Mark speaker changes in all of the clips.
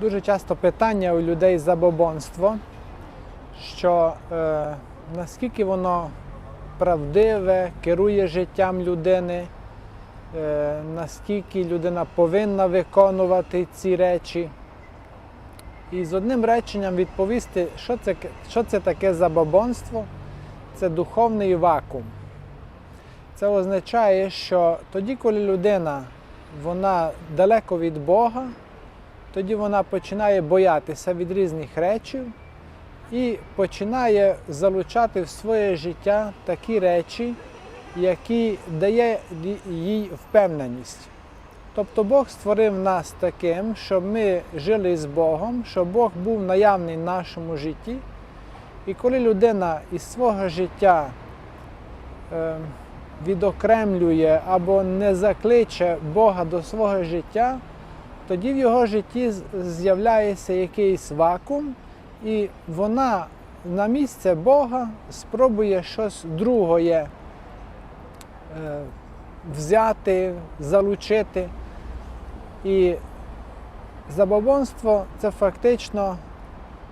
Speaker 1: Дуже часто питання у людей забобонство, що е, наскільки воно правдиве, керує життям людини, е, наскільки людина повинна виконувати ці речі. І з одним реченням відповісти, що це, що це таке забобонство, це духовний вакуум. Це означає, що тоді, коли людина вона далеко від Бога, тоді вона починає боятися від різних речей і починає залучати в своє життя такі речі, які дає їй впевненість. Тобто Бог створив нас таким, щоб ми жили з Богом, щоб Бог був наявний в нашому житті. І коли людина із свого життя е, відокремлює або не закличе Бога до свого життя, тоді в його житті з'являється якийсь вакуум, і вона на місце Бога спробує щось другое е, взяти, залучити. І забобонство це фактично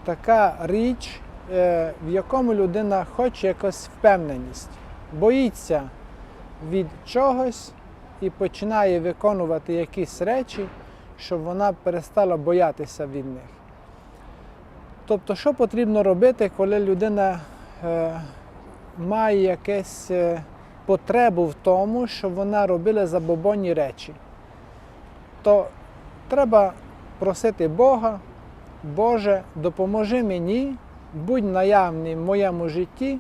Speaker 1: така річ, е, в якому людина хоче якусь впевненість, боїться від чогось і починає виконувати якісь речі, щоб вона перестала боятися від них. Тобто, що потрібно робити, коли людина е, має якусь е, потребу в тому, щоб вона робила забобонні речі, то треба просити Бога, Боже, допоможи мені, будь наявний в моєму житті.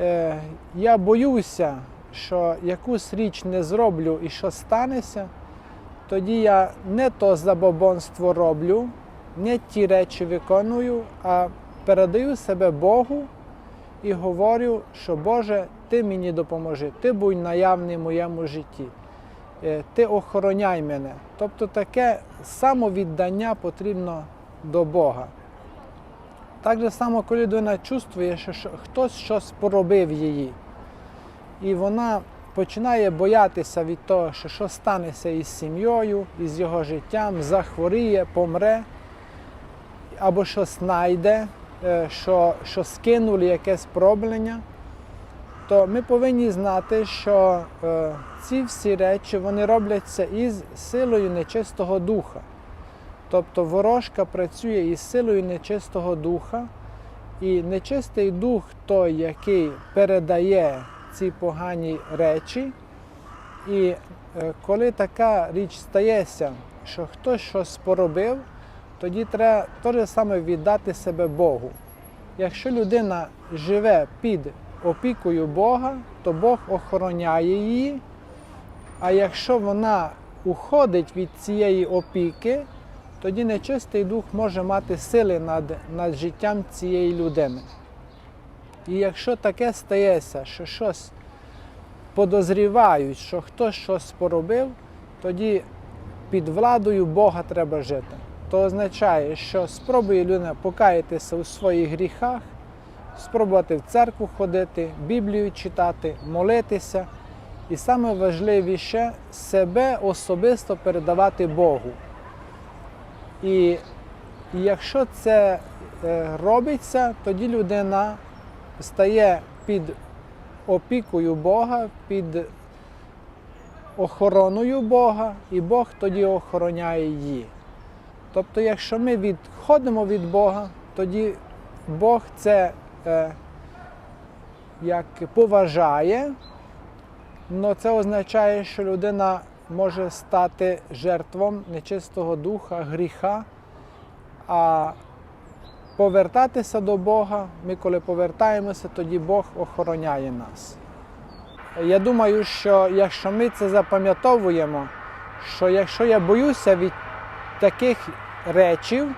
Speaker 1: Е, я боюся, що якусь річ не зроблю і що станеться, тоді я не то забобонство роблю, не ті речі виконую, а передаю себе Богу і говорю, що Боже, Ти мені допоможи, Ти будь наявний в моєму житті, е, Ти охороняй мене. Тобто таке самовіддання потрібно до Бога. Так же само, коли людина чувствує, що хтось щось поробив її, і вона починає боятися від того, що що станеться із сім'єю, із його життям, захворіє, помре, або щось знайде, е, що, що скинули якесь проблення, то ми повинні знати, що е, ці всі речі вони робляться із силою нечистого духа. Тобто ворожка працює із силою нечистого духа, і нечистий дух той, який передає ці погані речі. І е, коли така річ стається, що хтось щось поробив, тоді треба те саме віддати себе Богу. Якщо людина живе під опікою Бога, то Бог охороняє її. А якщо вона уходить від цієї опіки, тоді нечистий дух може мати сили над, над життям цієї людини. І якщо таке стається, що щось подозрівають, що хтось щось поробив, тоді під владою Бога треба жити. То означає, що спробує людина покаятися у своїх гріхах, спробувати в церкву ходити, Біблію читати, молитися. І саме важливіше себе особисто передавати Богу. І якщо це е, робиться, тоді людина стає під опікою Бога, під охороною Бога, і Бог тоді охороняє її. Тобто, якщо ми відходимо від Бога, тоді Бог це е, як поважає, але це означає, що людина може стати жертвом нечистого духа, гріха. А повертатися до Бога, ми коли повертаємося, тоді Бог охороняє нас. Я думаю, що якщо ми це запам'ятовуємо, що якщо я боюся від таких речів,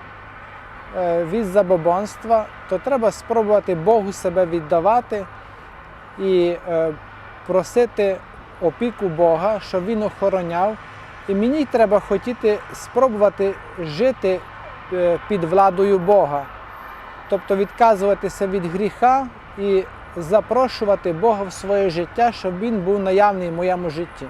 Speaker 1: е, від забобонства, то треба спробувати Богу себе віддавати і е, просити опіку Бога, щоб Він охороняв. І мені треба хотіти спробувати жити е, під владою Бога, тобто відказуватися від гріха і запрошувати Бога в своє життя, щоб Він був наявний в моєму житті.